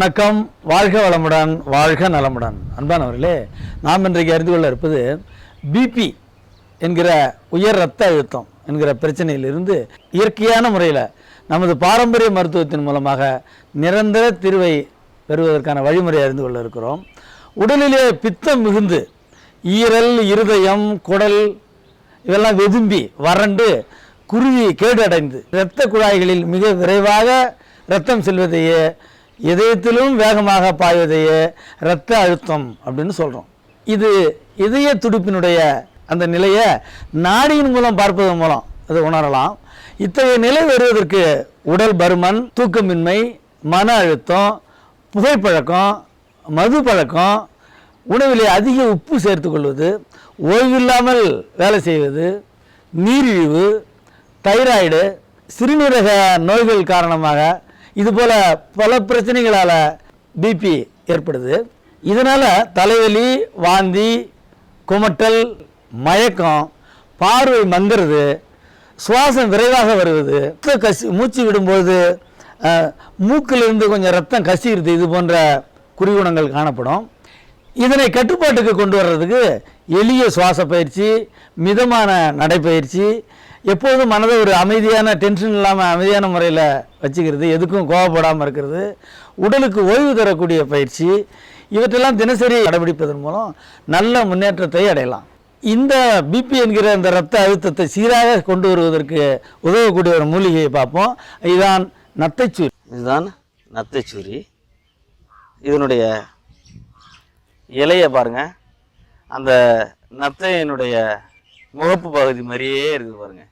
வணக்கம். வாழ்க வளமுடன் வாழ்க நலமுடன். அன்பானவர்களே நாம் இன்றைக்கு அறிந்து கொள்ள இருப்பது பிபி என்கிற உயர் இரத்த அழுத்தம் என்கிற பிரச்சனையிலிருந்து இயற்கையான முறையில் நமது பாரம்பரிய மருத்துவத்தின் மூலமாக நிரந்தர தீர்வை பெறுவதற்கான வழிமுறை அறிந்து கொள்ள இருக்கிறோம். உடலிலே பித்தம் மிகுந்து ஈரல் இருதயம் குடல் இதெல்லாம் வெதும்பி வறண்டு குருவி கேடு அடைந்து இரத்த குழாய்களில் மிக விரைவாக இரத்தம் செல்வதையே இதயத்திலும் வேகமாக பாய்வதையே இரத்த அழுத்தம் அப்படின்னு சொல்கிறோம் இது இதய துடிப்பினுடைய அந்த நிலையை நாடியின் மூலம் பார்ப்பதன் மூலம் அதை உணரலாம். இத்தகைய நிலை வருவதற்கு உடல் பருமன் தூக்கமின்மை மன அழுத்தம் புகைப்பழக்கம் மது பழக்கம் உணவிலே அதிக உப்பு சேர்த்துக்கொள்வது ஓய்வில்லாமல் வேலை செய்வது நீரிழிவு தைராய்டு சிறுநீரக நோய்கள் காரணமாக இதுபோல் பல பிரச்சனைகளால் பிபி ஏற்படுது. இதனால் தலைவலி வாந்தி குமட்டல் மயக்கம் பார்வை மங்கிறது சுவாசம் விரைவாக வருவது கசி மூச்சு விடும்போது மூக்கிலிருந்து கொஞ்சம் ரத்தம் கசிகிறது இது போன்ற குறிகுணங்கள் காணப்படும். இதனை கட்டுப்பாட்டுக்கு கொண்டு வர்றதுக்கு எளிய சுவாச பயிற்சி மிதமான நடைப்பயிற்சி எப்போதும் மனதை ஒரு அமைதியான டென்ஷன் இல்லாமல் அமைதியான முறையில் வச்சுக்கிறது எதுக்கும் கோவப்படாமல் இருக்கிறது உடலுக்கு ஓய்வு தரக்கூடிய பயிற்சி இவற்றெல்லாம் தினசரி கடைபிடிப்பதன் மூலம் நல்ல முன்னேற்றத்தை அடையலாம். இந்த பிபி என்கிற இந்த ரத்த அழுத்தத்தை சீராக கொண்டு வருவதற்கு உதவக்கூடிய ஒரு மூலிகையை பார்ப்போம். இதுதான் நத்தைச்சூரி. இதுதான் நத்தைச்சூரி. இதனுடைய இலையை பாருங்கள் அந்த நத்தையினுடைய முகப்பு பகுதி மாதிரியே இருக்குது பாருங்க.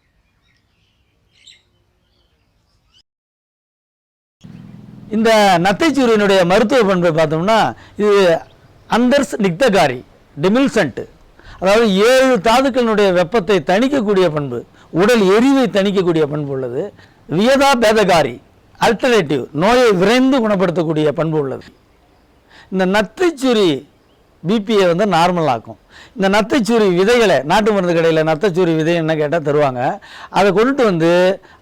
இந்த நத்தைச்சூரியனுடைய மருத்துவ பண்பை பார்த்தோம்னா இது அந்தர்ஸ் நிக்தகாரி டெமில்சன்ட். அதாவது ஏழு தாதுக்களினுடைய வெப்பத்தை தணிக்கக்கூடிய பண்பு உடல் எரிவை தணிக்கக்கூடிய பண்பு உள்ளது. வியதா பேதகாரி அல்டர்னேட்டிவ் நோயை விரைந்து குணப்படுத்தக்கூடிய பண்பு உள்ளது. இந்த நத்தைச்சுரி பிபியை வந்து நார்மல் ஆக்கும். இந்த நத்தைச்சூரி விதைகளை நாட்டு மருந்து கடையில் நத்தைச்சூரி விதை என்ன கேட்டால் தருவாங்க. அதை கொண்டுட்டு வந்து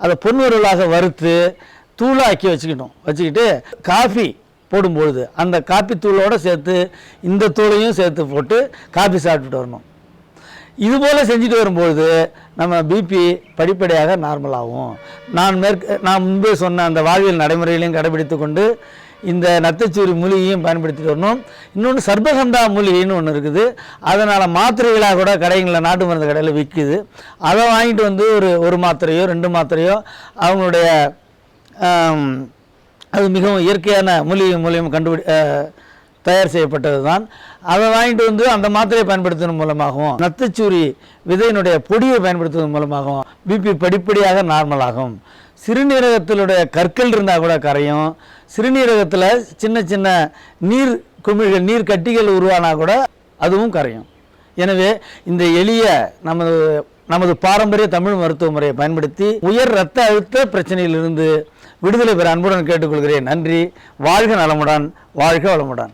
அதை பொன்வருளாக வறுத்து தூளாக்கி வச்சுக்கிட்டோம் வச்சுக்கிட்டு காஃபி போடும்பொழுது அந்த காப்பி தூளோடு சேர்த்து இந்த தூளையும் சேர்த்து போட்டு காஃபி சாப்பிட்டுட்டு வரணும். இது போல் செஞ்சுட்டு வரும்பொழுது நம்ம பிபி படிப்படியாக நார்மலாகும் நான் மேற்கு நான் முன்பே சொன்ன அந்த வாழ்வியல் நடைமுறைகளையும் கடைபிடித்து கொண்டு இந்த நத்தைச்சூரி மூலிகையும் பயன்படுத்திட்டு வரணும். இன்னொன்று சர்பகந்தா மூலிகைன்னு ஒன்று இருக்குது. அதனால் மாத்திரைகளாக கூட கடைகளில் நாட்டு மருந்து கடையில் விற்கிது அதை வாங்கிட்டு வந்து ஒரு ஒரு மாத்திரையோ ரெண்டு மாத்திரையோ அவங்களுடைய அது மிகவும் இயற்கையான மூலிகை மூலியம் கண்டுபிடி தயார் செய்யப்பட்டது தான் அதை வாங்கிட்டு வந்து அந்த மாத்திரையை பயன்படுத்துவதன் மூலமாகவும் நத்துச்சூரி விதையினுடைய பொடியை பயன்படுத்துவதன் மூலமாகவும் பிபி படிப்படியாக நார்மலாகும் சிறுநீரகத்தினுடைய கற்கள் இருந்தால் கூட கரையும். சிறுநீரகத்தில் சின்ன சின்ன நீர் குமிழ்கள் நீர் கட்டிகள் உருவானா கூட அதுவும் கரையும். எனவே இந்த எளிய நமது நமது பாரம்பரிய தமிழ் மருத்துவ முறையை பயன்படுத்தி உயர் இரத்த அழுத்த பிரச்சனையிலிருந்து விடுதலை பெற அன்புடன் கேட்டுக்கொள்கிறேன். நன்றி. வாழ்க நலமுடன். வாழ்க வளமுடன்.